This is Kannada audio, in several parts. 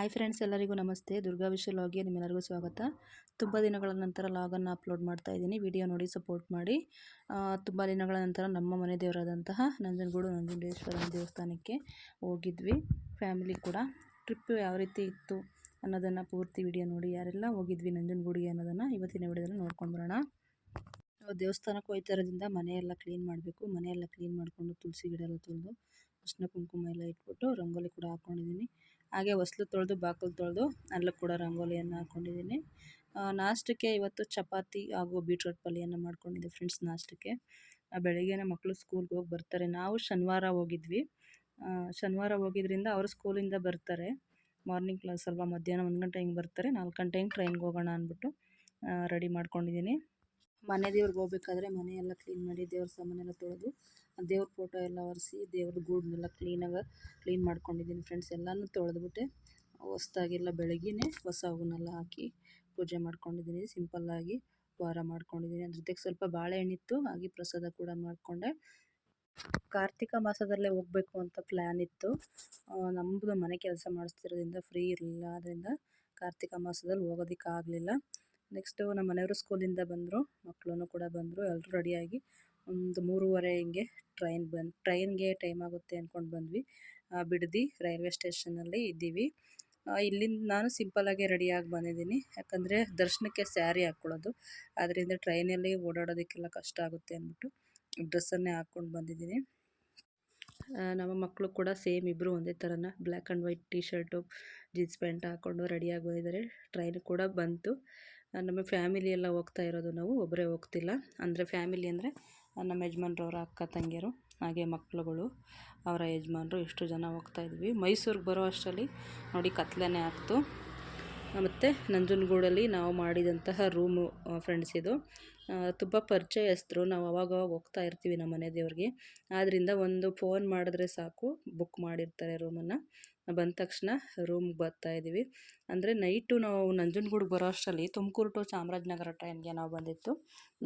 ಹಾಯ್ ಫ್ರೆಂಡ್ಸ್ ಎಲ್ಲರಿಗೂ ನಮಸ್ತೆ. ದುರ್ಗಾ ವಿಶ್ವ ಲಾಗ್ಗೆ ನಿಮ್ಮೆಲ್ಲರಿಗೂ ಸ್ವಾಗತ. ತುಂಬ ದಿನಗಳ ನಂತರ ಲಾಗನ್ನು ಅಪ್ಲೋಡ್ ಮಾಡ್ತಾ ಇದ್ದೀನಿ. ವಿಡಿಯೋ ನೋಡಿ, ಸಪೋರ್ಟ್ ಮಾಡಿ. ತುಂಬ ದಿನಗಳ ನಂತರ ನಮ್ಮ ಮನೆ ದೇವರಾದಂತಹ ನಂಜನಗೂಡು ನಂಜುಂಡೇಶ್ವರನ ದೇವಸ್ಥಾನಕ್ಕೆ ಹೋಗಿದ್ವಿ. ಫ್ಯಾಮಿಲಿ ಕೂಡ. ಟ್ರಿಪ್ ಯಾವ ರೀತಿ ಇತ್ತು ಅನ್ನೋದನ್ನು ಪೂರ್ತಿ ವಿಡಿಯೋ ನೋಡಿ, ಯಾರೆಲ್ಲ ಹೋಗಿದ್ವಿ ನಂಜನಗೂಡಿಗೆ ಅನ್ನೋದನ್ನು ಇವತ್ತಿನ ವಿಡಿಯೋದಲ್ಲಿ ನೋಡ್ಕೊಂಡು ಬರೋಣ. ದೇವಸ್ಥಾನಕ್ಕೆ ಹೋಯ್ತಾ ಇರೋದ್ರಿಂದ ಮನೆಯೆಲ್ಲ ಕ್ಲೀನ್ ಮಾಡಬೇಕು. ಮನೆಯೆಲ್ಲ ಕ್ಲೀನ್ ಮಾಡಿಕೊಂಡು ತುಳಸಿ ಗಿಡ ಎಲ್ಲ ತೊಳೆದು ಅರ್ಶಿನ ಕುಂಕುಮ ಎಲ್ಲ ಇಟ್ಬಿಟ್ಟು ರಂಗೋಲಿ ಕೂಡ ಹಾಕ್ಕೊಂಡಿದ್ದೀನಿ ಹಾಗೆ ಹೊಸ್ಲು ತೊಳೆದು ಬಾಗಿಲು ತೊಳೆದು ಅಲ್ಲೂ ಕೂಡ ರಂಗೋಲಿಯನ್ನು ಹಾಕ್ಕೊಂಡಿದ್ದೀನಿ ನಾಷ್ಟಕ್ಕೆ ಇವತ್ತು ಚಪಾತಿ ಹಾಗೂ ಬೀಟ್ರೋಟ್ ಪಲ್ಯನ ಮಾಡ್ಕೊಂಡಿದ್ದೆ ಫ್ರೆಂಡ್ಸ್ ನಾಷ್ಟಕ್ಕೆ. ಬೆಳಗ್ಗೆನೇ ಮಕ್ಕಳು ಸ್ಕೂಲ್ಗೆ ಹೋಗಿ ಬರ್ತಾರೆ. ನಾವು ಶನಿವಾರ ಹೋಗಿದ್ವಿ. ಶನಿವಾರ ಹೋಗಿದ್ರಿಂದ ಅವರು ಸ್ಕೂಲಿಂದ ಬರ್ತಾರೆ. ಮಾರ್ನಿಂಗ್ ಕ್ಲಾಸ್ ಅಲ್ವಾ, ಮಧ್ಯಾಹ್ನ ಒಂದು ಗಂಟೆ ಹಿಂಗೆ ಬರ್ತಾರೆ. ನಾಲ್ಕು ಗಂಟೆ ಹಿಂಗೆ ಟ್ರೈನ್ಗೆ ಹೋಗೋಣ ಅಂದ್ಬಿಟ್ಟು ರೆಡಿ ಮಾಡ್ಕೊಂಡಿದ್ದೀನಿ. ಮನೆ ದೇವ್ರಿಗೆ ಹೋಗ್ಬೇಕಾದ್ರೆ ಮನೆಯೆಲ್ಲ ಕ್ಲೀನ್ ಮಾಡಿ ದೇವ್ರ ಸಾಮಾನೆಲ್ಲ ತೊಳೆದು ದೇವ್ರ ಫೋಟೋ ಎಲ್ಲ ಒರೆಸಿ ದೇವ್ರ ಗೂಡನ್ನೆಲ್ಲ ಕ್ಲೀನಾಗಿ ಕ್ಲೀನ್ ಮಾಡ್ಕೊಂಡಿದ್ದೀನಿ ಫ್ರೆಂಡ್ಸ್ ಎಲ್ಲಾನು ತೊಳೆದ್ಬಿಟ್ಟೆ ಹೊಸ್ದಾಗೆಲ್ಲ ಬೆಳಗ್ಗೆನೇ ಹೊಸ ಹೂವನ್ನೆಲ್ಲ ಹಾಕಿ ಪೂಜೆ ಮಾಡ್ಕೊಂಡಿದ್ದೀನಿ ಸಿಂಪಲ್ಲಾಗಿ ವಾರ ಮಾಡ್ಕೊಂಡಿದ್ದೀನಿ ಅದ್ರ ಜೊತೆಗೆ ಸ್ವಲ್ಪ ಬಾಳೆಹಣ್ಣಿತ್ತು ಹಾಗೆ ಪ್ರಸಾದ ಕೂಡ ಮಾಡಿಕೊಂಡೆ. ಕಾರ್ತಿಕ ಮಾಸದಲ್ಲೇ ಹೋಗಬೇಕು ಅಂತ ಪ್ಲ್ಯಾನ್ ಇತ್ತು. ನಮ್ಮದು ಮನೆ ಕೆಲಸ ಮಾಡಿಸ್ತಿರೋದ್ರಿಂದ ಫ್ರೀ ಇರಲಿಲ್ಲ. ಆದ್ದರಿಂದ ಕಾರ್ತಿಕ ಮಾಸದಲ್ಲಿ ಹೋಗೋದಕ್ಕಾಗಲಿಲ್ಲ. ನೆಕ್ಸ್ಟು ನಮ್ಮ ಮನೆಯವರು ಸ್ಕೂಲಿಂದ ಬಂದರು. ಮಕ್ಕಳೂ ಕೂಡ ಬಂದರು. ಎಲ್ಲರೂ ರೆಡಿಯಾಗಿ ಒಂದು ಮೂರುವರೆ ಹಿಂಗೆ ಟ್ರೈನ್ ಬಂದು, ಟ್ರೈನ್ಗೆ ಟೈಮ್ ಆಗುತ್ತೆ ಅಂದ್ಕೊಂಡು ಬಂದ್ವಿ. ಬಿಡದಿ ರೈಲ್ವೆ ಸ್ಟೇಷನಲ್ಲಿ ಇದ್ದೀವಿ. ಇಲ್ಲಿಂದ ನಾನು ಸಿಂಪಲ್ಲಾಗಿ ರೆಡಿಯಾಗಿ ಬಂದಿದ್ದೀನಿ. ಯಾಕಂದರೆ ದರ್ಶನಕ್ಕೆ ಸ್ಯಾರಿ ಹಾಕ್ಕೊಳ್ಳೋದು ಅದರಿಂದ ಟ್ರೈನಲ್ಲಿ ಓಡಾಡೋದಕ್ಕೆಲ್ಲ ಕಷ್ಟ ಆಗುತ್ತೆ ಅಂದ್ಬಿಟ್ಟು ಡ್ರೆಸ್ಸನ್ನೇ ಹಾಕ್ಕೊಂಡು ಬಂದಿದ್ದೀನಿ. ನಮ್ಮ ಮಕ್ಕಳು ಕೂಡ ಸೇಮ್ ಇಬ್ಬರು ಒಂದೇ ಥರನ black and white T-shirt jeans pant ಹಾಕ್ಕೊಂಡು ರೆಡಿಯಾಗಿ ಬಂದಿದ್ದಾರೆ. ಟ್ರೈನ್ ಕೂಡ ಬಂತು. ನಮ್ಮ ಫ್ಯಾಮಿಲಿ ಎಲ್ಲ ಹೋಗ್ತಾ ಇರೋದು ನಾವು ಒಬ್ಬರೇ ಹೋಗ್ತಿಲ್ಲ. ಅಂದರೆ ಫ್ಯಾಮಿಲಿ ಅಂದರೆ ನಮ್ಮ ಯಜಮಾನ್ರವ್ರ ಅಕ್ಕ ತಂಗಿಯರು, ಹಾಗೆ ಮಕ್ಕಳುಗಳು ಅವರ ಯಜಮಾನ್ರು ಎಷ್ಟು ಜನ ಹೋಗ್ತಾ ಇದ್ವಿ. ಮೈಸೂರಿಗೆ ಬರೋ ಅಷ್ಟರಲ್ಲಿ ನೋಡಿ ಕತ್ಲೆನೇ ಆಗ್ತು. ಮತ್ತು ನಂಜನಗೂಡಲ್ಲಿ ನಾವು ಮಾಡಿದಂತಹ ರೂಮು ಫ್ರೆಂಡ್ಸ್ ಇದು. ತುಂಬ ಪರಿಚಯಸ್ಥರು. ನಾವು ಅವಾಗವಾಗ ಹೋಗ್ತಾ ಇರ್ತೀವಿ ನಮ್ಮ ಮನೆ ದೇವ್ರಿಗೆ. ಆದ್ದರಿಂದ ಒಂದು ಫೋನ್ ಮಾಡಿದ್ರೆ ಸಾಕು ಬುಕ್ ಮಾಡಿರ್ತಾರೆ ರೂಮನ್ನು ಬಂದ ತಕ್ಷಣ ರೂಮ್ಗೆ ಬರ್ತಾ ಇದ್ದೀವಿ. ಅಂದರೆ ನೈಟು ನಾವು ನಂಜನಗೂಡಿಗೆ ಬರೋ ಅಷ್ಟರಲ್ಲಿ ತುಮಕೂರು ಟು ಚಾಮರಾಜನಗರ ಟ್ರೈನ್ಗೆ ನಾವು ಬಂದಿತ್ತು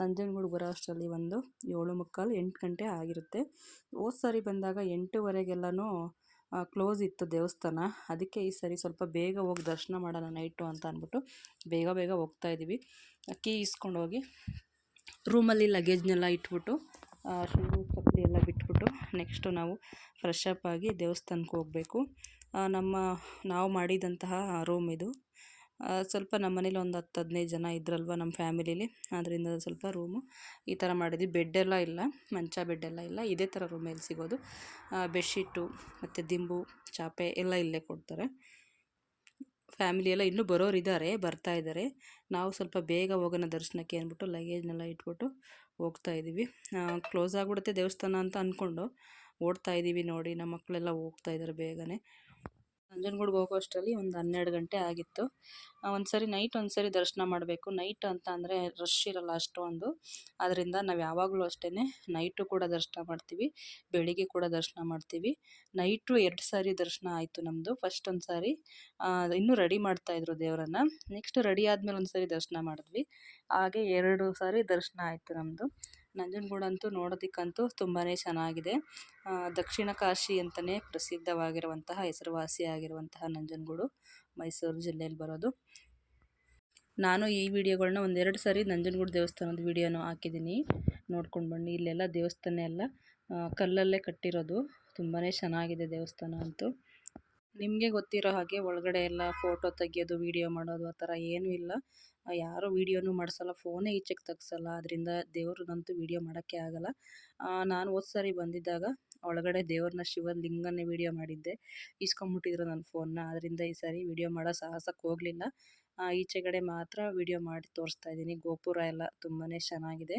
ನಂಜನಗೂಡು ಬರೋ ಅಷ್ಟರಲ್ಲಿ ಒಂದು ಏಳು ಮುಕ್ಕಾಲು ಎಂಟು ಗಂಟೆ ಆಗಿರುತ್ತೆ. ಹೋದ ಸಾರಿ ಬಂದಾಗ ಎಂಟೂವರೆಗೆಲ್ಲನೂ ಕ್ಲೋಸ್ ಇತ್ತು ದೇವಸ್ಥಾನ. ಅದಕ್ಕೆ ಈ ಸರಿ ಸ್ವಲ್ಪ ಬೇಗ ಹೋಗಿ ದರ್ಶನ ಮಾಡೋಣ ನೈಟು ಅಂತ ಅಂದ್ಬಿಟ್ಟು ಬೇಗ ಬೇಗ ಹೋಗ್ತಾ ಇದ್ದೀವಿ. ಕೀ ಇಸ್ಕೊಂಡೋಗಿ ರೂಮಲ್ಲಿ ಲಗೇಜ್ನೆಲ್ಲ ಇಟ್ಬಿಟ್ಟು ಶೂ ಎಲ್ಲ ಬಿಟ್ಬಿಟ್ಟು ನೆಕ್ಸ್ಟು ನಾವು ಫ್ರೆಶ್ ಅಪ್ ಆಗಿ ದೇವಸ್ಥಾನಕ್ಕೆ ಹೋಗಬೇಕು. ನಮ್ಮ ನಾವು ಮಾಡಿದಂತಹ ರೂಮ್ ಇದು. ಸ್ವಲ್ಪ ನಮ್ಮ ಮನೇಲಿ ಒಂದು ಹತ್ತು ಹದಿನೈದು ಜನ ಇದ್ರಲ್ವ ನಮ್ಮ ಫ್ಯಾಮಿಲೀಲಿ. ಆದ್ದರಿಂದ ಸ್ವಲ್ಪ ರೂಮು ಈ ಥರ ಮಾಡಿದ್ವಿ. ಬೆಡ್ಡೆಲ್ಲ ಇಲ್ಲ. ಮಂಚ ಬೆಡ್ಡೆಲ್ಲ ಇಲ್ಲ. ಇದೇ ಥರ ರೂಮಲ್ಲಿ ಸಿಗೋದು. ಬೆಡ್ಶೀಟು ಮತ್ತು ದಿಂಬು, ಚಾಪೆ ಎಲ್ಲ ಇಲ್ಲೇ ಕೊಡ್ತಾರೆ. ಫ್ಯಾಮಿಲಿ ಎಲ್ಲ ಇನ್ನೂ ಬರೋರು ಇದ್ದಾರೆ ಬರ್ತಾ ಇದ್ದಾರೆ. ನಾವು ಸ್ವಲ್ಪ ಬೇಗ ಹೋಗೋಣ ದರ್ಶನಕ್ಕೆ ಅಂದ್ಬಿಟ್ಟು ಲಗೇಜ್ನೆಲ್ಲ ಇಟ್ಬಿಟ್ಟು ಹೋಗ್ತಾ ಇದ್ದೀವಿ ಕ್ಲೋಸ್ ಆಗಿಬಿಡುತ್ತೆ ದೇವಸ್ಥಾನ ಅಂತ ಅಂದ್ಕೊಂಡು ಓಡ್ತಾ ಇದ್ದೀವಿ ನೋಡಿ. ನಮ್ಮ ಮಕ್ಕಳೆಲ್ಲ ಹೋಗ್ತಾ ಇದ್ದಾರೆ ಬೇಗನೆ. ನಂಜನಗೂಡಿಗೆ ಹೋಗೋ ಅಷ್ಟರಲ್ಲಿ ಒಂದು ಹನ್ನೆರಡು ಗಂಟೆ ಆಗಿತ್ತು. ಒಂದು ಸರಿ ನೈಟ್ ಒಂದು ಸರಿ ದರ್ಶನ ಮಾಡಬೇಕು. ನೈಟ್ ಅಂತ ಅಂದರೆ ರಶ್ ಇರಲ್ಲ ಅಷ್ಟೊಂದು. ಅದರಿಂದ ನಾವು ಯಾವಾಗಲೂ ಅಷ್ಟೇ ನೈಟು ಕೂಡ ದರ್ಶನ ಮಾಡ್ತೀವಿ, ಬೆಳಿಗ್ಗೆ ಕೂಡ ದರ್ಶನ ಮಾಡ್ತೀವಿ. ನೈಟು ಎರಡು ಸಾರಿ ದರ್ಶನ ಆಯಿತು ನಮ್ಮದು ಫಸ್ಟ್ ಒಂದು ಸಾರಿ ಇನ್ನೂ ರೆಡಿ ಮಾಡ್ತಾಯಿದ್ರು ದೇವರನ್ನು. ನೆಕ್ಸ್ಟ್ ರೆಡಿ ಆದಮೇಲೆ ಒಂದು ಸಾರಿ ದರ್ಶನ ಮಾಡಿದ್ವಿ. ಹಾಗೆ ಎರಡು ಸಾರಿ ದರ್ಶನ ಆಯಿತು ನಮ್ಮದು ನಂಜನಗೂಡಂತೂ ನೋಡೋದಕ್ಕಂತೂ ತುಂಬಾ ಚೆನ್ನಾಗಿದೆ. ದಕ್ಷಿಣ ಕಾಶಿ ಅಂತಲೇ ಪ್ರಸಿದ್ಧವಾಗಿರುವಂತಹ, ಹೆಸರುವಾಸಿಯಾಗಿರುವಂತಹ ನಂಜನಗೂಡು, ಮೈಸೂರು ಜಿಲ್ಲೆಯಲ್ಲಿ ಬರೋದು. ನಾನು ಈ ವಿಡಿಯೋಗಳನ್ನ ಒಂದೆರಡು ಸಾರಿ ನಂಜನಗೂಡು ದೇವಸ್ಥಾನದ ವಿಡಿಯೋನು ಹಾಕಿದ್ದೀನಿ. ನೋಡ್ಕೊಂಡು ಬನ್ನಿ. ಇಲ್ಲೆಲ್ಲ ದೇವಸ್ಥಾನ ಎಲ್ಲ ಕಲ್ಲಲ್ಲೇ ಕಟ್ಟಿರೋದು. ತುಂಬಾ ಚೆನ್ನಾಗಿದೆ ದೇವಸ್ಥಾನ ಅಂತೂ. ನಿಮಗೆ ಗೊತ್ತಿರೋ ಹಾಗೆ ಒಳಗಡೆ ಎಲ್ಲ ಫೋಟೋ ತೆಗೆಯೋದು, ವಿಡಿಯೋ ಮಾಡೋದು ಆ ಥರ ಏನೂ ಇಲ್ಲ. ಯಾರೂ ವೀಡಿಯೋನೂ ಮಾಡಿಸಲ್ಲ, ಫೋನೇ ಈಚೆಗೆ ತೆಗ್ಸಲ್ಲ. ಅದರಿಂದ ದೇವ್ರನ್ನಂತೂ ವಿಡಿಯೋ ಮಾಡೋಕ್ಕೆ ಆಗಲ್ಲ. ನಾನು ಹೋದ ಸಾರಿ ಬಂದಿದ್ದಾಗ ಒಳಗಡೆ ದೇವ್ರನ್ನ ಶಿವಲಿಂಗನೇ ವೀಡಿಯೋ ಮಾಡಿದ್ದೆ. ಇಸ್ಕೊಂಬಿಟ್ಟಿದ್ರು ನನ್ನ ಫೋನ್ನ ಅದರಿಂದ ಈ ಸಾರಿ ವಿಡಿಯೋ ಮಾಡೋ ಸಾಹಸಕ್ಕೆ ಹೋಗಲಿಲ್ಲ. ಈಚೆಗಡೆ ಮಾತ್ರ ವಿಡಿಯೋ ಮಾಡಿ ತೋರಿಸ್ತಾ ಇದ್ದೀನಿ. ಗೋಪುರ ಎಲ್ಲ ತುಂಬಾ ಚೆನ್ನಾಗಿದೆ.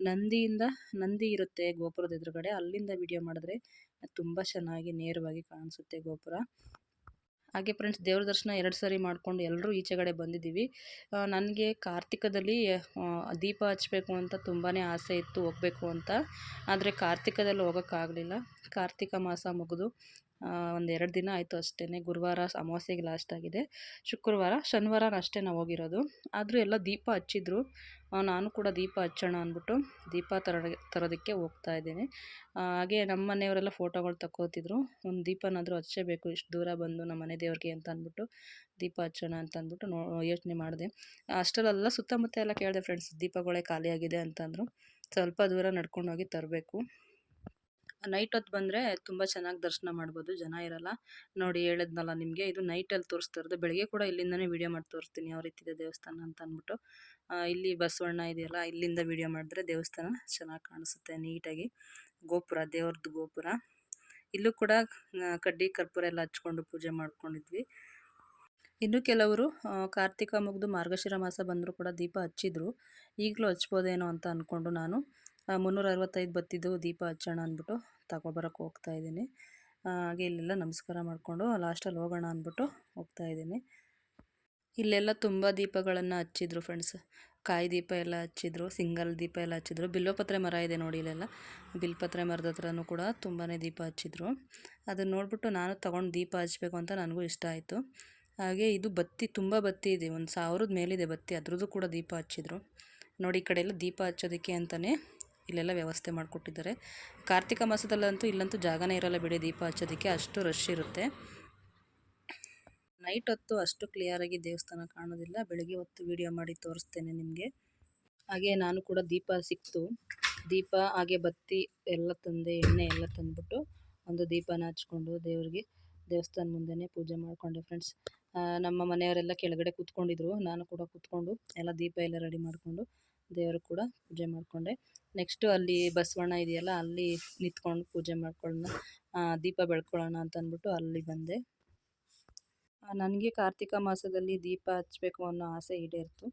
ನಂದಿಯಿಂದ, ನಂದಿ ಇರುತ್ತೆ ಗೋಪುರದ ಎದುರುಗಡೆ. ಅಲ್ಲಿಂದ ವಿಡಿಯೋ ಮಾಡಿದ್ರೆ ತುಂಬ ಚೆನ್ನಾಗಿ ನೇರವಾಗಿ ಕಾಣಿಸುತ್ತೆ ಗೋಪುರ. ಹಾಗೆ ಫ್ರೆಂಡ್ಸ್ ದೇವ್ರ ದರ್ಶನ ಎರಡು ಸಾರಿ ಮಾಡ್ಕೊಂಡು ಎಲ್ಲರೂ ಈಚೆಗಡೆ ಬಂದಿದ್ದೀವಿ. ನನಗೆ ಕಾರ್ತಿಕದಲ್ಲಿ ದೀಪ ಹಚ್ಚಬೇಕು ಅಂತ ತುಂಬಾ ಆಸೆ ಇತ್ತು ಹೋಗಬೇಕು ಅಂತ. ಆದರೆ ಕಾರ್ತಿಕದಲ್ಲಿ ಹೋಗೋಕ್ಕಾಗಲಿಲ್ಲ. ಕಾರ್ತಿಕ ಮಾಸ ಮುಗಿದು ಒಂದು ಎರಡು ದಿನ ಆಯಿತು ಅಷ್ಟೇ ಗುರುವಾರ ಅಮಾವಾಸ್ಯೆಗೆ ಲಾಸ್ಟ್ ಆಗಿದೆ. ಶುಕ್ರವಾರ ಶನಿವಾರ ಅಷ್ಟೇ ನಾವು ಹೋಗಿರೋದು. ಆದರೂ ಎಲ್ಲ ದೀಪ ಹಚ್ಚಿದ್ರು. ನಾನು ಕೂಡ ದೀಪ ಹಚ್ಚೋಣ ಅಂದ್ಬಿಟ್ಟು ದೀಪ ತರ ತರೋದಕ್ಕೆ ಹೋಗ್ತಾ ಇದ್ದೀನಿ. ಹಾಗೆ ನಮ್ಮ ಮನೆಯವರೆಲ್ಲ ಫೋಟೋಗಳು ತಕ್ಕೋತಿದ್ರು. ಒಂದು ದೀಪನಾದರೂ ಹಚ್ಚಬೇಕು, ಇಷ್ಟು ದೂರ ಬಂದು ನಮ್ಮ ಮನೆ ದೇವ್ರಿಗೆ ಅಂತ ಅಂದ್ಬಿಟ್ಟು ದೀಪ ಹಚ್ಚೋಣ ಅಂತ ಅಂದ್ಬಿಟ್ಟು ನೋ, ಯೋಚನೆ ಮಾಡಿದೆ. ಅಷ್ಟರಲ್ಲೆಲ್ಲ ಸುತ್ತಮುತ್ತ ಎಲ್ಲ ಕೇಳಿದೆ, ಫ್ರೆಂಡ್ಸ್ ದೀಪಗಳೇ ಖಾಲಿಯಾಗಿದೆ ಅಂತಂದರು. ಸ್ವಲ್ಪ ದೂರ ನಡ್ಕೊಂಡೋಗಿ ತರಬೇಕು. ನೈಟ್ ಹೊತ್ತು ಬಂದರೆ ತುಂಬ ಚೆನ್ನಾಗಿ ದರ್ಶನ ಮಾಡ್ಬೋದು, ಜನ ಇರಲ್ಲ. ನೋಡಿ ಹೇಳಿದ್ನಲ್ಲ ನಿಮಗೆ, ಇದು ನೈಟಲ್ಲಿ ತೋರಿಸ್ತಾ ಇರೋದು ಬೆಳಗ್ಗೆ ಕೂಡ ಇಲ್ಲಿಂದನೇ ವೀಡಿಯೋ ಮಾಡಿ ತೋರಿಸ್ತೀನಿ ಯಾವ ರೀತಿ ಇದೆ ದೇವಸ್ಥಾನ ಅಂತ ಅಂದ್ಬಿಟ್ಟು. ಇಲ್ಲಿ ಬಸವಣ್ಣ ಇದೆಯಲ್ಲ, ಇಲ್ಲಿಂದ ವೀಡಿಯೋ ಮಾಡಿದ್ರೆ ದೇವಸ್ಥಾನ ಚೆನ್ನಾಗಿ ಕಾಣಿಸುತ್ತೆ ನೀಟಾಗಿ. ಗೋಪುರ ದೇವ್ರದ್ದು ಗೋಪುರ. ಇಲ್ಲೂ ಕೂಡ ಕಡ್ಡಿ, ಕರ್ಪೂರ ಎಲ್ಲ ಹಚ್ಕೊಂಡು ಪೂಜೆ ಮಾಡ್ಕೊಂಡಿದ್ವಿ. ಇನ್ನು ಕೆಲವರು ಕಾರ್ತಿಕ ಮುಗಿದು ಮಾರ್ಗಶಿರ ಮಾಸ ಬಂದರೂ ಕೂಡ ದೀಪ ಹಚ್ಚಿದ್ರು. ಈಗಲೂ ಹಚ್ಬೋದೇನೋ ಅಂತ ಅಂದ್ಕೊಂಡು ನಾನು. ಮುನ್ನೂರ ಅರವತ್ತೈದು ಬತ್ತಿದ್ದು ದೀಪ ಹಚ್ಚೋಣ ಅಂದ್ಬಿಟ್ಟು ತಗೊಬರೋಕ್ಕೆ ಹೋಗ್ತಾ ಇದ್ದೀನಿ. ಹಾಗೆ ಇಲ್ಲೆಲ್ಲ ನಮಸ್ಕಾರ ಮಾಡಿಕೊಂಡು ಲಾಸ್ಟಲ್ಲಿ ಹೋಗೋಣ ಅಂದ್ಬಿಟ್ಟು ಹೋಗ್ತಾ ಇದ್ದೀನಿ. ಇಲ್ಲೆಲ್ಲ ತುಂಬ ದೀಪಗಳನ್ನು ಹಚ್ಚಿದ್ರು ಫ್ರೆಂಡ್ಸ್ ಕಾಯಿ ದೀಪ ಎಲ್ಲ ಹಚ್ಚಿದ್ರು, ಸಿಂಗಲ್ ದೀಪ ಎಲ್ಲ ಹಚ್ಚಿದ್ರು. ಬಿಲ್ವಪತ್ರೆ ಮರ ಇದೆ ನೋಡಿ ಇಲ್ಲೆಲ್ಲ. ಬಿಲ್ಪತ್ರೆ ಮರದ ಹತ್ರನೂ ಕೂಡ ತುಂಬಾ ದೀಪ ಹಚ್ಚಿದ್ರು. ಅದನ್ನು ನೋಡಿಬಿಟ್ಟು ನಾನು ತೊಗೊಂಡು ದೀಪ ಹಚ್ಚಬೇಕು ಅಂತ ನನಗೂ ಇಷ್ಟ ಆಯಿತು. ಹಾಗೆ ಇದು ಬತ್ತಿ, ತುಂಬ ಬತ್ತಿ ಇದೆ. ಒಂದು ಸಾವಿರದ ಮೇಲಿದೆ ಬತ್ತಿ. ಅದ್ರದ್ದು ಕೂಡ ದೀಪ ಹಚ್ಚಿದ್ರು. ನೋಡಿ ಈ ಕಡೆ ಎಲ್ಲ ದೀಪ ಹಚ್ಚೋದಕ್ಕೆ ಅಂತಲೇ ಇಲ್ಲೆಲ್ಲ ವ್ಯವಸ್ಥೆ ಮಾಡಿಕೊಟ್ಟಿದ್ದಾರೆ. ಕಾರ್ತಿಕ ಮಾಸದಲ್ಲಂತೂ ಇಲ್ಲಂತೂ ಜಾಗನೇ ಇರಲ್ಲ ಬಿಡಿ ದೀಪ ಹಚ್ಚೋದಕ್ಕೆ, ಅಷ್ಟು ರಶ್ ಇರುತ್ತೆ. ನೈಟ್ ಹೊತ್ತು ಅಷ್ಟು ಕ್ಲಿಯರಾಗಿ ದೇವಸ್ಥಾನ ಕಾಣೋದಿಲ್ಲ. ಬೆಳಗ್ಗೆ ಹೊತ್ತು ವಿಡಿಯೋ ಮಾಡಿ ತೋರಿಸ್ತೇನೆ ನಿಮಗೆ. ಹಾಗೆ ನಾನು ಕೂಡ ದೀಪ ಸಿಕ್ತು. ದೀಪ, ಹಾಗೆ ಬತ್ತಿ ಎಲ್ಲ ತಂದೆ, ಎಣ್ಣೆ ಎಲ್ಲ ತಂದುಬಿಟ್ಟು ಒಂದು ದೀಪನ ಹಚ್ಕೊಂಡು ದೇವರಿಗೆ ದೇವಸ್ಥಾನ ಮುಂದೆನೇ ಪೂಜೆ ಮಾಡಿಕೊಂಡೆ ಫ್ರೆಂಡ್ಸ್ ನಮ್ಮ ಮನೆಯವರೆಲ್ಲ ಕೆಳಗಡೆ ಕೂತ್ಕೊಂಡಿದ್ರು. ನಾನು ಕೂಡ ಕೂತ್ಕೊಂಡು ಎಲ್ಲ ದೀಪ ಎಲ್ಲ ರೆಡಿ ಮಾಡಿಕೊಂಡು ದೇವರು ಕೂಡ ಪೂಜೆ ಮಾಡಿಕೊಂಡೆ. ನೆಕ್ಸ್ಟು ಅಲ್ಲಿ ಬಸವಣ್ಣ ಇದೆಯಲ್ಲ, ಅಲ್ಲಿ ನಿಂತ್ಕೊಂಡು ಪೂಜೆ ಮಾಡ್ಕೊಳ್ಳೋಣ ದೀಪ ಬೆಳ್ಕೊಳ್ಳೋಣ ಅಂತ ಅಂದ್ಬಿಟ್ಟು ಅಲ್ಲಿ ಬಂದೆ. ನನಗೆ ಕಾರ್ತಿಕ ಮಾಸದಲ್ಲಿ ದೀಪ ಹಚ್ಚಬೇಕು ಅನ್ನೋ ಆಸೆ ಈಡೇರಿತು.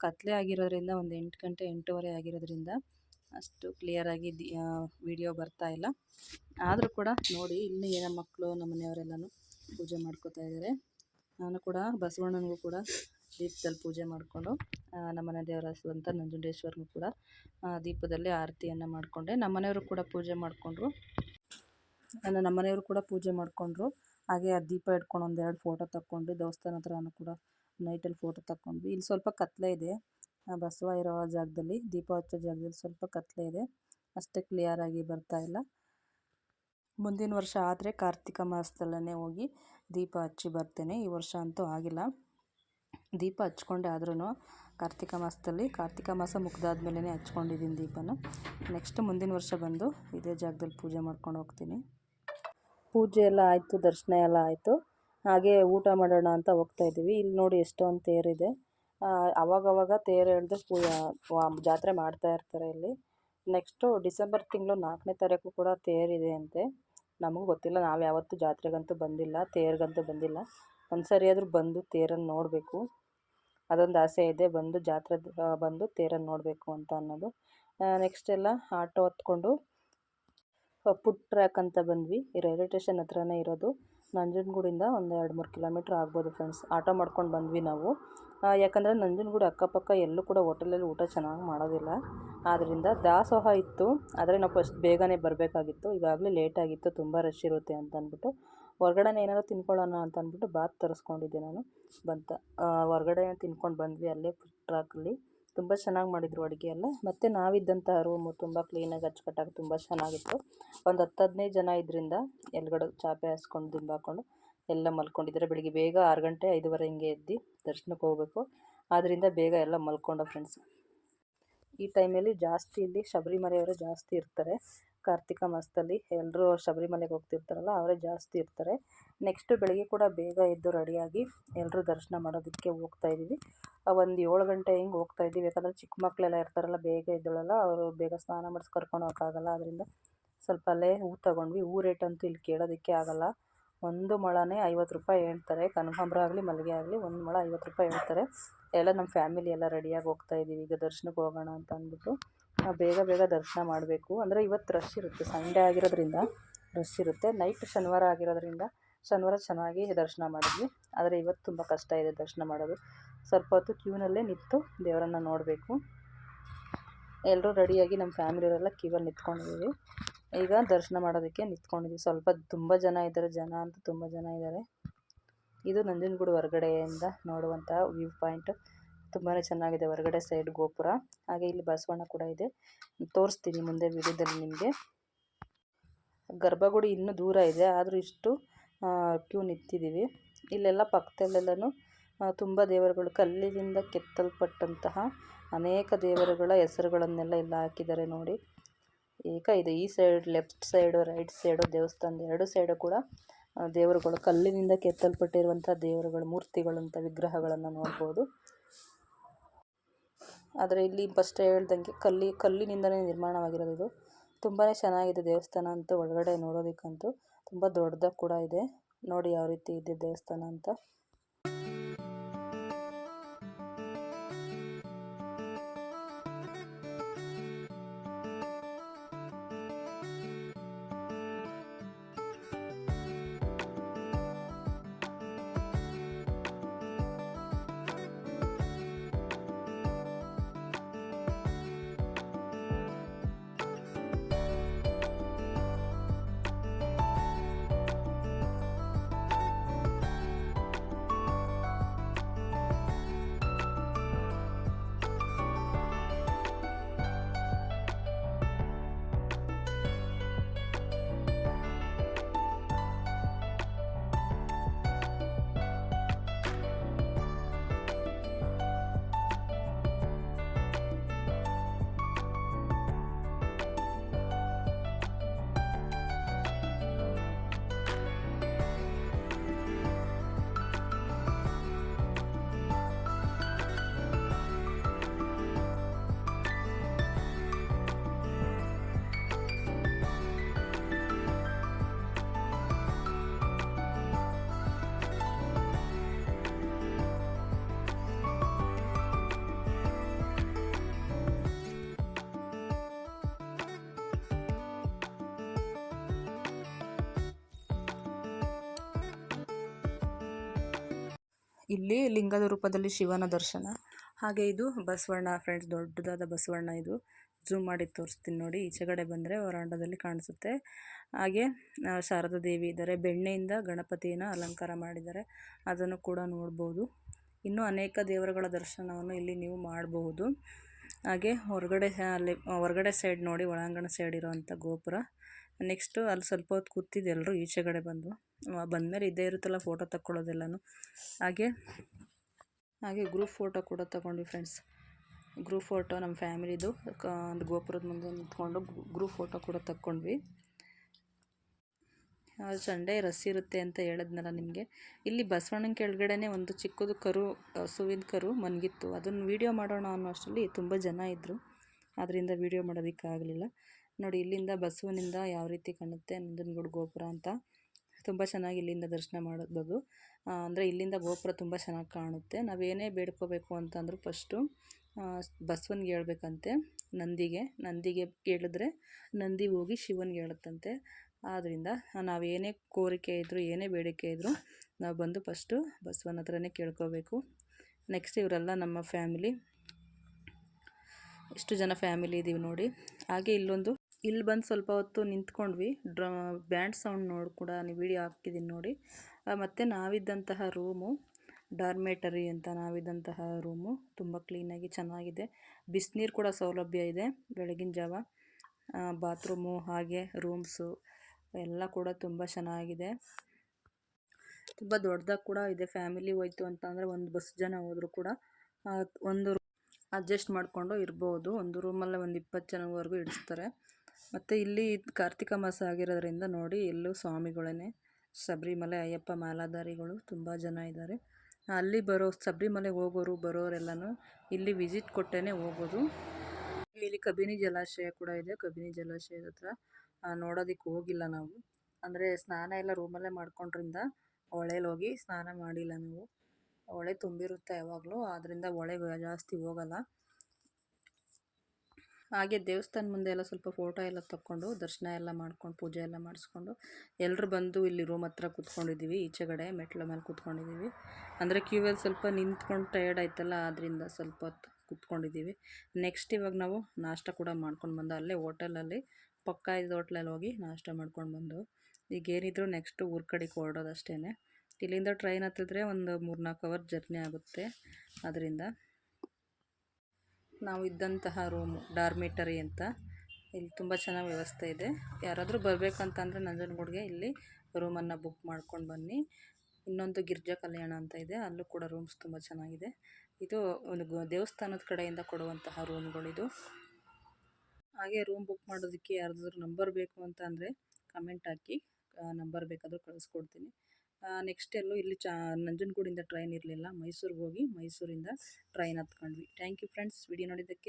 ಕತ್ಲೆ ಆಗಿರೋದ್ರಿಂದ ಒಂದು ಎಂಟು ಗಂಟೆ, ಎಂಟೂವರೆ ಆಗಿರೋದ್ರಿಂದ ಅಷ್ಟು ಕ್ಲಿಯರಾಗಿ ದಿ ವಿಡಿಯೋ ಬರ್ತಾ ಇಲ್ಲ. ಆದರೂ ಕೂಡ ನೋಡಿ ಇಲ್ಲಿ ಏನೋ ಮಕ್ಕಳು ನಮ್ಮ ಮನೆಯವರೆಲ್ಲನೂ ಪೂಜೆ ಮಾಡ್ಕೋತಾ ಇದ್ದಾರೆ ನಾನು ಕೂಡ, ಬಸವಣ್ಣನಿಗೂ ಕೂಡ ದೀಪದಲ್ಲಿ ಪೂಜೆ ಮಾಡಿಕೊಂಡು ನಮ್ಮನೆ ದೇವರ ಅಂತ ನಂಜುಂಡೇಶ್ವರನು ಕೂಡ ದೀಪದಲ್ಲಿ ಆರತಿಯನ್ನು ಮಾಡಿಕೊಂಡೆ. ನಮ್ಮನೆಯವರು ಕೂಡ ಪೂಜೆ ಮಾಡಿಕೊಂಡ್ರು. ನನ್ನ ನಮ್ಮನೆಯವರು ಕೂಡ ಪೂಜೆ ಮಾಡಿಕೊಂಡ್ರು. ಹಾಗೆ ಆ ದೀಪ ಇಟ್ಕೊಂಡು ಒಂದೆರಡು ಫೋಟೋ ತಕ್ಕೊಂಡು, ದೇವಸ್ಥಾನ ಹತ್ರನೂ ಕೂಡ ನೈಟಲ್ಲಿ ಫೋಟೋ ತಕ್ಕೊಂಡ್ವಿ. ಇಲ್ಲಿ ಸ್ವಲ್ಪ ಕತ್ಲೆ ಇದೆ. ಬಸವ ಇರೋ ಜಾಗದಲ್ಲಿ, ದೀಪ ಹಚ್ಚೋ ಜಾಗದಲ್ಲಿ ಸ್ವಲ್ಪ ಕತ್ಲೆ ಇದೆ. ಅಷ್ಟೇ ಕ್ಲಿಯರಾಗಿ ಬರ್ತಾ ಇಲ್ಲ. ಮುಂದಿನ ವರ್ಷ ಆದರೆ ಕಾರ್ತಿಕ ಮಾಸದಲ್ಲೇ ಹೋಗಿ ದೀಪ ಹಚ್ಚಿ ಬರ್ತೇನೆ. ಈ ವರ್ಷ ಅಂತೂ ಆಗಿಲ್ಲ. ದೀಪ ಹಚ್ಕೊಂಡೆ ಆದ್ರೂ ಕಾರ್ತಿಕ ಮಾಸದಲ್ಲಿ. ಕಾರ್ತಿಕ ಮಾಸ ಮುಗ್ದಾದ್ಮೇಲೆ ಹಚ್ಕೊಂಡಿದ್ದೀನಿ ದೀಪನ. ನೆಕ್ಸ್ಟ್ ಮುಂದಿನ ವರ್ಷ ಬಂದು ಇದೇ ಜಾಗದಲ್ಲಿ ಪೂಜೆ ಮಾಡ್ಕೊಂಡು ಹೋಗ್ತೀನಿ. ಪೂಜೆ ಎಲ್ಲ ಆಯಿತು, ದರ್ಶನ ಎಲ್ಲ ಆಯಿತು. ಹಾಗೆ ಊಟ ಮಾಡೋಣ ಅಂತ ಹೋಗ್ತಾ ಇದ್ದೀವಿ. ಇಲ್ಲಿ ನೋಡಿ ಎಷ್ಟೊಂದು ತೇರಿದೆ ಅವಾಗವಾಗ ತೇರು ಎಳೆದು ಜಾತ್ರೆ ಮಾಡ್ತಾ ಇರ್ತಾರೆ ಇಲ್ಲಿ. ನೆಕ್ಸ್ಟು ಡಿಸೆಂಬರ್ ತಿಂಗಳು ನಾಲ್ಕನೇ ತಾರೀಕು ಕೂಡ ತೇರಿದೆ ಅಂತೆ. ನಮಗೂ ಗೊತ್ತಿಲ್ಲ, ನಾವು ಯಾವತ್ತೂ ಜಾತ್ರೆಗಂತೂ ಬಂದಿಲ್ಲ, ತೇರಿಗಂತೂ ಬಂದಿಲ್ಲ. ಒಂದು ಸರಿ ಆದರೂ ಬಂದು ತೇರನ್ನು ನೋಡಬೇಕು. ಅದೊಂದು ಆಸೆ ಇದೆ. ಬಂದು ಜಾತ್ರೆ ಬಂದು ತೇರನ್ನು ನೋಡಬೇಕು ಅಂತ ಅನ್ನೋದು. ನೆಕ್ಸ್ಟ್ ಎಲ್ಲ ಆಟೋ ಹತ್ಕೊಂಡು ಫುಡ್ ಟ್ರ್ಯಾಕ್ ಅಂತ ಬಂದ್ವಿ. ಈ ರೈಲ್ವೆ ಸ್ಟೇಷನ್ ಹತ್ರನೇ ಇರೋದು. ನಂಜನಗೂಡಿಂದ ಒಂದು ಎರಡು ಮೂರು ಕಿಲೋಮೀಟ್ರ್ ಆಗ್ಬೋದು ಫ್ರೆಂಡ್ಸ್ ಆಟೋ ಮಾಡ್ಕೊಂಡು ಬಂದ್ವಿ ನಾವು. ಯಾಕಂದರೆ ನಂಜನಗೂಡು ಅಕ್ಕಪಕ್ಕ ಎಲ್ಲೂ ಕೂಡ ಹೋಟೆಲಲ್ಲಿ ಊಟ ಚೆನ್ನಾಗಿ ಮಾಡೋದಿಲ್ಲ. ಆದ್ದರಿಂದ ದಾಸೋಹ ಇತ್ತು. ಆದರೆ ನಾವು ಫಸ್ಟ್ ಬೇಗನೆ ಬರಬೇಕಾಗಿತ್ತು. ಈಗಾಗಲೇ ಲೇಟಾಗಿತ್ತು ತುಂಬ ರಶ್ ಇರುತ್ತೆ ಅಂತ ಅಂದ್ಬಿಟ್ಟು ಹೊರ್ಗಡೆ ಏನಾದ್ರು ತಿನ್ಕೊಳ್ಳೋಣ ಅಂತ ಅಂದ್ಬಿಟ್ಟು ಬಾತ್ ತರಿಸ್ಕೊಂಡಿದ್ದೆ ನಾನು. ಬಂತ ಹೊರ್ಗಡೆ ತಿನ್ಕೊಂಡು ಬಂದ್ವಿ ಅಲ್ಲೇ ಟ್ರಾಕಲ್ಲಿ ತುಂಬ ಚೆನ್ನಾಗಿ ಮಾಡಿದರು ಅಡುಗೆ ಎಲ್ಲ. ಮತ್ತು ನಾವಿದ್ದಂಥ ರೂಮು ತುಂಬ ಕ್ಲೀನಾಗಿ ಅಚ್ಚುಕಟ್ಟಾಗಿ ತುಂಬ ಚೆನ್ನಾಗಿತ್ತು. ಒಂದು ಹತ್ತು ಹದಿನೈದು ಜನ ಇದರಿಂದ ಎಲ್ಗಡೆ ಚಾಪೆ ಹಾಸ್ಕೊಂಡು, ದಿಂಬು ಹಾಕ್ಕೊಂಡು ಎಲ್ಲ ಮಲ್ಕೊಂಡಿದ್ದಾರೆ. ಬೆಳಿಗ್ಗೆ ಬೇಗ ಆರು ಗಂಟೆ ಐದುವರೆ ಹಿಂಗೆ ಎದ್ದು ದರ್ಶನಕ್ಕೆ ಹೋಗಬೇಕು. ಆದ್ದರಿಂದ ಬೇಗ ಎಲ್ಲ ಮಲ್ಕೊಂಡ ಫ್ರೆಂಡ್ಸ್ ಈ ಟೈಮಲ್ಲಿ ಜಾಸ್ತಿ ಇಲ್ಲಿ ಶಬರಿಮಲೆಯವರು ಜಾಸ್ತಿ ಇರ್ತಾರೆ. ಕಾರ್ತಿಕ ಮಾಸದಲ್ಲಿ ಎಲ್ಲರೂ ಶಬರಿಮಲೆಗೆ ಹೋಗ್ತಿರ್ತಾರಲ್ಲ, ಅವರೇ ಜಾಸ್ತಿ ಇರ್ತಾರೆ. ನೆಕ್ಸ್ಟು ಬೆಳಗ್ಗೆ ಕೂಡ ಬೇಗ ಎದ್ದು ರೆಡಿಯಾಗಿ ಎಲ್ಲರೂ ದರ್ಶನ ಮಾಡೋದಕ್ಕೆ ಹೋಗ್ತಾ ಇದ್ದೀವಿ. ಒಂದು ಏಳು ಗಂಟೆ ಹಿಂಗೆ ಹೋಗ್ತಾ ಇದ್ದೀವಿ. ಯಾಕಂದರೆ ಚಿಕ್ಕ ಮಕ್ಕಳೆಲ್ಲ ಇರ್ತಾರಲ್ಲ, ಬೇಗ ಎದ್ದೇಳಲ್ಲ. ಅವರು ಬೇಗ ಸ್ನಾನ ಮಾಡಿಸಿ ಕರ್ಕೊಂಡು ಹೋಗೋಕ್ಕಾಗಲ್ಲ. ಅದರಿಂದ ಸ್ವಲ್ಪ ಅಲ್ಲೇ ಹೂ ತೊಗೊಂಡ್ವಿ. ಹೂ ರೇಟ್ ಅಂತೂ ಇಲ್ಲಿ ಕೇಳೋದಕ್ಕೆ ಆಗೋಲ್ಲ. ಒಂದು ಮೊಳನೇ ಐವತ್ತು ರೂಪಾಯಿ ಹೇಳ್ತಾರೆ. ಕನಕಾಂಬ್ರ ಆಗಲಿ, ಮಲ್ಲಿಗೆ ಆಗಲಿ, ಒಂದು ಮೊಳ ಐವತ್ತು ರೂಪಾಯಿ ಹೇಳ್ತಾರೆ. ಎಲ್ಲ ನಮ್ಮ ಫ್ಯಾಮಿಲಿ ಎಲ್ಲ ರೆಡಿಯಾಗಿ ಹೋಗ್ತಾ ಇದ್ದೀವಿ. ಈಗ ದರ್ಶನಕ್ಕೆ ಹೋಗೋಣ ಅಂತ ಅಂದ್ಬಿಟ್ಟು. ಬೇಗ ಬೇಗ ದರ್ಶನ ಮಾಡಬೇಕು. ಅಂದರೆ ಇವತ್ತು ರಶ್ ಇರುತ್ತೆ. ಸಂಡೇ ಆಗಿರೋದ್ರಿಂದ ರಶ್ ಇರುತ್ತೆ. ನೈಟ್ ಶನಿವಾರ ಆಗಿರೋದ್ರಿಂದ ಶನಿವಾರ ಚೆನ್ನಾಗಿ ದರ್ಶನ ಮಾಡಿದ್ವಿ. ಆದರೆ ಇವತ್ತು ತುಂಬ ಕಷ್ಟ ಇದೆ ದರ್ಶನ ಮಾಡೋದು. ಸ್ವಲ್ಪ ಹೊತ್ತು ಕ್ಯೂನಲ್ಲೇ ನಿಂತು ದೇವರನ್ನು ನೋಡಬೇಕು. ಎಲ್ಲರೂ ರೆಡಿಯಾಗಿ ನಮ್ಮ ಫ್ಯಾಮಿಲಿಯವರೆಲ್ಲ ಕ್ಯೂವಲ್ಲಿ ನಿಂತ್ಕೊಂಡಿದ್ದೀವಿ. ಈಗ ದರ್ಶನ ಮಾಡೋದಕ್ಕೆ ನಿಂತ್ಕೊಂಡಿದ್ದೀವಿ. ಸ್ವಲ್ಪ ತುಂಬ ಜನ ಇದ್ದಾರೆ. ಜನ ಅಂತ ತುಂಬ ಜನ ಇದ್ದಾರೆ. ಇದು ನಂಜನಗೂಡು ಹೊರಗಡೆಯಿಂದ ನೋಡುವಂತಹ ವ್ಯೂ ಪಾಯಿಂಟ್ ತುಂಬಾ ಚೆನ್ನಾಗಿದೆ ಹೊರಗಡೆ ಸೈಡ್ ಗೋಪುರ. ಹಾಗೆ ಇಲ್ಲಿ ಬಸವಣ್ಣ ಕೂಡ ಇದೆ. ತೋರಿಸ್ತೀನಿ ಮುಂದೆ ವಿಡಿಯೋದಲ್ಲಿ ನಿಮಗೆ. ಗರ್ಭಗುಡಿ ಇನ್ನೂ ದೂರ ಇದೆ, ಆದರೂ ಇಷ್ಟು ಕ್ಯೂ ನಿಂತಿದ್ದೀವಿ ಇಲ್ಲೆಲ್ಲ ಪಕ್ಕದಲ್ಲೆಲ್ಲನೂ ತುಂಬ ದೇವರುಗಳು, ಕಲ್ಲಿನಿಂದ ಕೆತ್ತಲ್ಪಟ್ಟಂತಹ ಅನೇಕ ದೇವರುಗಳ ಹೆಸರುಗಳನ್ನೆಲ್ಲ ಎಲ್ಲ ಹಾಕಿದ್ದಾರೆ ನೋಡಿ. ಏಕ ಇದೆ, ಈ side left side right side ದೇವಸ್ಥಾನದ ಎರಡು ಸೈಡು ಕೂಡ ದೇವರುಗಳು ಕಲ್ಲಿನಿಂದ ಕೆತ್ತಲ್ಪಟ್ಟಿರುವಂಥ ದೇವರುಗಳು ಮೂರ್ತಿಗಳಂಥ ವಿಗ್ರಹಗಳನ್ನು ನೋಡ್ಬೋದು. ಆದರೆ ಇಲ್ಲಿ ಫಸ್ಟ್ ಹೇಳ್ದಂಗೆ ಕಲ್ಲಿ, ಕಲ್ಲಿನಿಂದಲೇ ನಿರ್ಮಾಣವಾಗಿರೋದು ಇದು. ತುಂಬಾ ಚೆನ್ನಾಗಿದೆ ದೇವಸ್ಥಾನ ಅಂತೂ ಒಳಗಡೆ ನೋಡೋದಕ್ಕಂತೂ. ತುಂಬ ದೊಡ್ಡದಾಗಿ ಕೂಡ ಇದೆ. ನೋಡಿ ಯಾವ ರೀತಿ ಇದೆ ದೇವಸ್ಥಾನ ಅಂತ. ಇಲ್ಲಿ ಲಿಂಗದ ರೂಪದಲ್ಲಿ ಶಿವನ ದರ್ಶನ. ಹಾಗೆ ಇದು ಬಸವಣ್ಣ ಫ್ರೆಂಡ್ಸ್ ದೊಡ್ಡದಾದ ಬಸವಣ್ಣ ಇದು. ಝೂಮ್ ಮಾಡಿ ತೋರಿಸ್ತೀನಿ ನೋಡಿ ಈಚೆಗಡೆ ಬಂದರೆ ವರಾಂಡದಲ್ಲಿ ಕಾಣಿಸುತ್ತೆ. ಹಾಗೆ ಶಾರದಾ ದೇವಿ ಇದ್ದಾರೆ. ಬೆಣ್ಣೆಯಿಂದ ಗಣಪತಿಯನ್ನು ಅಲಂಕಾರ ಮಾಡಿದ್ದಾರೆ. ಅದನ್ನು ಕೂಡ ನೋಡ್ಬೋದು. ಇನ್ನೂ ಅನೇಕ ದೇವರುಗಳ ದರ್ಶನವನ್ನು ಇಲ್ಲಿ ನೀವು ಮಾಡಬಹುದು. ಹಾಗೆ, ಹೊರಗಡೆ, ಅಲ್ಲಿ, ಹೊರಗಡೆ ಸೈಡ್ ನೋಡಿ, ಒಳಾಂಗಣ ಸೈಡ್ ಇರೋವಂಥ ಗೋಪುರ. ನೆಕ್ಸ್ಟು ಅಲ್ಲಿ ಸ್ವಲ್ಪ ಹೊತ್ತು ಕೂತಿದ್ದು ಎಲ್ಲರೂ ಈಚೆಗಡೆ ಬಂದು. ಬಂದಮೇಲೆ ಇದ್ದೇ ಇರುತ್ತಲ್ಲ ಫೋಟೋ ತಕ್ಕೊಳ್ಳೋದೆಲ್ಲನೂ. ಹಾಗೆ ಹಾಗೆ ಗ್ರೂಪ್ ಫೋಟೋ ಕೂಡ ತಗೊಂಡ್ವಿ ಫ್ರೆಂಡ್ಸ್ ಗ್ರೂಪ್ ಫೋಟೋ ನಮ್ಮ ಫ್ಯಾಮಿಲಿದು ಒಂದು ಗೋಪುರದ ಮುಂದೆ ನಿಂತ್ಕೊಂಡು ಗ್ರೂಪ್ ಫೋಟೋ ಕೂಡ ತಕ್ಕೊಂಡ್ವಿ. ಸಂಡೇ ರಸ್ ಇರುತ್ತೆ ಅಂತ ಹೇಳಿದ್ನಲ್ಲ ನಿಮಗೆ? ಇಲ್ಲಿ ಬಸವಣ್ಣನ ಕೆಳಗಡೆನೆ ಒಂದು ಚಿಕ್ಕದು ಕರು ಹಸುವಿನ ಕರು ಮನ್ಗಿತ್ತು. ಅದನ್ನು ವೀಡಿಯೋ ಮಾಡೋಣ ಅನ್ನೋ ಅಷ್ಟರಲ್ಲಿ ತುಂಬ ಜನ ಇದ್ದರು ಅದರಿಂದ ವೀಡಿಯೋ ಮಾಡೋದಕ್ಕಾಗಲಿಲ್ಲ. ನೋಡಿ, ಇಲ್ಲಿಂದ ಬಸವನಿಂದ ಯಾವ ರೀತಿ ಕಾಣುತ್ತೆ ನಂಜನಗೂಡು ಗೋಪುರ ಅಂತ ತುಂಬ ಚೆನ್ನಾಗಿ ಇಲ್ಲಿಂದ ದರ್ಶನ ಮಾಡಬಹುದು ಅಂದರೆ ಇಲ್ಲಿಂದ ಗೋಪುರ ತುಂಬ ಚೆನ್ನಾಗಿ ಕಾಣುತ್ತೆ. ನಾವೇನೇ ಬೇಡ್ಕೋಬೇಕು ಅಂತಂದರೂ ಫಸ್ಟು ಬಸವನ್ಗೆ ಹೇಳ್ಬೇಕಂತೆ ನಂದಿಗೆ. ನಂದಿಗೆ ಕೇಳಿದ್ರೆ ನಂದಿ ಹೋಗಿ ಶಿವನ್ಗೆ ಹೇಳುತ್ತಂತೆ. ಆದ್ದರಿಂದ ನಾವೇನೇ ಕೋರಿಕೆ ಇದ್ದರೂ ಏನೇ ಬೇಡಿಕೆ ಇದ್ದರೂ ನಾವು ಬಂದು ಫಸ್ಟು ಬಸವನ ಹತ್ರನೇ ಕೇಳ್ಕೋಬೇಕು. ನೆಕ್ಸ್ಟ್ ಇವರೆಲ್ಲ ನಮ್ಮ ಫ್ಯಾಮಿಲಿ ಎಷ್ಟು ಜನ ಫ್ಯಾಮಿಲಿ ಇದ್ದೀವಿ ನೋಡಿ. ಹಾಗೆ ಇಲ್ಲೊಂದು ಇಲ್ಲಿ ಬಂದು ಸ್ವಲ್ಪ ಹೊತ್ತು ನಿಂತ್ಕೊಂಡ್ವಿ. ಡ್ರ, ಬ್ಯಾಂಡ್ ಸೌಂಡ್ ನೋಡಿ ಕೂಡ ವಿಡಿಯೋ ಹಾಕಿದ್ದೀನಿ ನೋಡಿ. ಮತ್ತು ನಾವಿದ್ದಂತಹ ರೂಮು, ಡಾರ್ಮೇಟರಿ ಅಂತ ನಾವಿದ್ದಂತಹ ರೂಮು. ತುಂಬ ಕ್ಲೀನಾಗಿ ಚೆನ್ನಾಗಿದೆ. ಬಿಸಿನೀರು ಕೂಡ ಸೌಲಭ್ಯ ಇದೆ ಬೆಳಗಿನ ಜಾವ. ಬಾತ್ರೂಮು ಹಾಗೆ ರೂಮ್ಸು ಎಲ್ಲ ಕೂಡ ತುಂಬ ಚೆನ್ನಾಗಿದೆ. ತುಂಬ ದೊಡ್ಡದಾಗಿ ಕೂಡ ಇದೆ. ಫ್ಯಾಮಿಲಿ ಹೋಯ್ತು ಅಂತ ಅಂದರೆ ಒಂದು ಬಸ್ ಜನ ಹೋದರೂ ಕೂಡ. ಒಂದು ಅಡ್ಜಸ್ಟ್ ಮಾಡಿಕೊಂಡು ಇರ್ಬೋದು. ಒಂದು ರೂಮಲ್ಲೇ ಒಂದು ಇಪ್ಪತ್ತು ಜನವರೆಗೂ ಇಡಿಸ್ತಾರೆ. ಮತ್ತು ಇಲ್ಲಿ ಕಾರ್ತಿಕ ಮಾಸ ಆಗಿರೋದ್ರಿಂದ ನೋಡಿ ಎಲ್ಲೂ ಸ್ವಾಮಿಗಳೇ ಶಬರಿಮಲೆ ಅಯ್ಯಪ್ಪ ಮಾಲಾಧಾರಿಗಳು ತುಂಬ ಜನ ಇದ್ದಾರೆ. ಅಲ್ಲಿ ಬರೋ, ಶಬರಿಮಲೆಗೆ ಹೋಗೋರು ಬರೋರೆಲ್ಲನೂ ಇಲ್ಲಿ ವಿಸಿಟ್ ಕೊಟ್ಟೇ ಹೋಗೋದು. ಇಲ್ಲಿ ಕಬಿನಿ ಜಲಾಶಯ ಕೂಡ ಇದೆ, ಕಬಿನಿ ಜಲಾಶಯದ ಹತ್ರ. ನೋಡೋದಕ್ಕೆ ಹೋಗಿಲ್ಲ ನಾವು. ಅಂದರೆ ಸ್ನಾನ ಎಲ್ಲ ರೂಮಲ್ಲೇ ಮಾಡ್ಕೊಂಡ್ರಿಂದ ಹೊಳೇಲಿ ಹೋಗಿ ಸ್ನಾನ ಮಾಡಿಲ್ಲ ನಾವು. ಹೊಳೆ ತುಂಬಿರುತ್ತೆ ಯಾವಾಗಲೂ ಆದ್ದರಿಂದ ಹೊಳೆಗೆ ಜಾಸ್ತಿ ಹೋಗಲ್ಲ. ಹಾಗೆ ದೇವಸ್ಥಾನ ಮುಂದೆ ಎಲ್ಲ ಸ್ವಲ್ಪ ಫೋಟೋ ಎಲ್ಲ ತಕ್ಕೊಂಡು ದರ್ಶನ ಎಲ್ಲ ಮಾಡ್ಕೊಂಡು ಪೂಜೆ ಎಲ್ಲ ಮಾಡಿಸ್ಕೊಂಡು ಎಲ್ಲರೂ ಬಂದು ಇಲ್ಲಿ ರೂಮ್ ಹತ್ರ ಕೂತ್ಕೊಂಡಿದ್ದೀವಿ, ಈಚೆಗಡೆ ಮೆಟ್ಲ ಮೇಲೆ ಕೂತ್ಕೊಂಡಿದ್ದೀವಿ. ಅಂದರೆ ಕ್ಯೂವಲ್ಲಿ ಸ್ವಲ್ಪ ನಿಂತ್ಕೊಂಡು ಟಯರ್ಡ್ ಆಯ್ತಲ್ಲ ಆದ್ದರಿಂದ ಸ್ವಲ್ಪ ಹೊತ್ತು ಕೂತ್ಕೊಂಡಿದ್ದೀವಿ. ನೆಕ್ಸ್ಟ್ ಇವಾಗ ನಾವು ನಾಷ್ಟ ಕೂಡ ಮಾಡ್ಕೊಂಡು ಬಂದು ಅಲ್ಲೇ ಹೋಟೆಲಲ್ಲಿ ಪಕ್ಕ ಇದ್ದ ಹೋಟ್ಲಲ್ಲಿ ಹೋಗಿ ನಾಷ್ಟ ಮಾಡ್ಕೊಂಡು ಬಂದು ಈಗ ಏನಿದ್ರು ನೆಕ್ಸ್ಟು ಊರ ಕಡೆಗೆ ಹೊರಡೋದು ಅಷ್ಟೇ ಇಲ್ಲಿಂದ ಟ್ರೈನ್ ಹತ್ತಿದ್ರೆ ಒಂದು ಮೂರು ನಾಲ್ಕು ಅವರ್ ಜರ್ನಿ ಆಗುತ್ತೆ. ಅದರಿಂದ ನಾವು ಇದ್ದಂತಹ ರೂಮು ಡಾರ್ಮಿಟರಿ ಅಂತ. ಇಲ್ಲಿ ತುಂಬ ಚೆನ್ನಾಗಿ ವ್ಯವಸ್ಥೆ ಇದೆ. ಯಾರಾದರೂ ಬರಬೇಕಂತಂದರೆ ನಂಜನಗೂಡಿಗೆ ಇಲ್ಲಿ ರೂಮನ್ನು ಬುಕ್ ಮಾಡ್ಕೊಂಡು ಬನ್ನಿ. ಇನ್ನೊಂದು ಗಿರ್ಜಾ ಕಲ್ಯಾಣ ಅಂತ ಇದೆ. ಅಲ್ಲೂ ಕೂಡ ರೂಮ್ಸ್ ತುಂಬ ಚೆನ್ನಾಗಿದೆ. ಇದು ಒಂದು ದೇವಸ್ಥಾನದ ಕಡೆಯಿಂದ ಕೊಡುವಂತಹ ರೂಮ್ಗಳಿದು ಹಾಗೆ ರೂಮ್ ಬುಕ್ ಮಾಡೋದಕ್ಕೆ ಯಾರಾದರೂ ನಂಬರ್ ಬೇಕು ಅಂತ ಅಂದರೆ ಕಮೆಂಟ್ ಹಾಕಿ ನಂಬರ್ ಬೇಕಾದರೂ ಕಳಿಸ್ಕೊಡ್ತೀನಿ. ನೆಕ್ಸ್ಟ್ ಎಲ್ಲೂ ಇಲ್ಲಿ ಚಾ, ನಂಜನಗೂಡಿಂದ ಟ್ರೈನ್ ಇರಲಿಲ್ಲ. ಮೈಸೂರಿಗೆ ಹೋಗಿ ಮೈಸೂರಿಂದ ಟ್ರೈನ್ ಹತ್ಕೊಂಡ್ವಿ. ಥ್ಯಾಂಕ್ ಯು ಫ್ರೆಂಡ್ಸ್ ವಿಡಿಯೋ ನೋಡಿದ್ದಕ್ಕೆ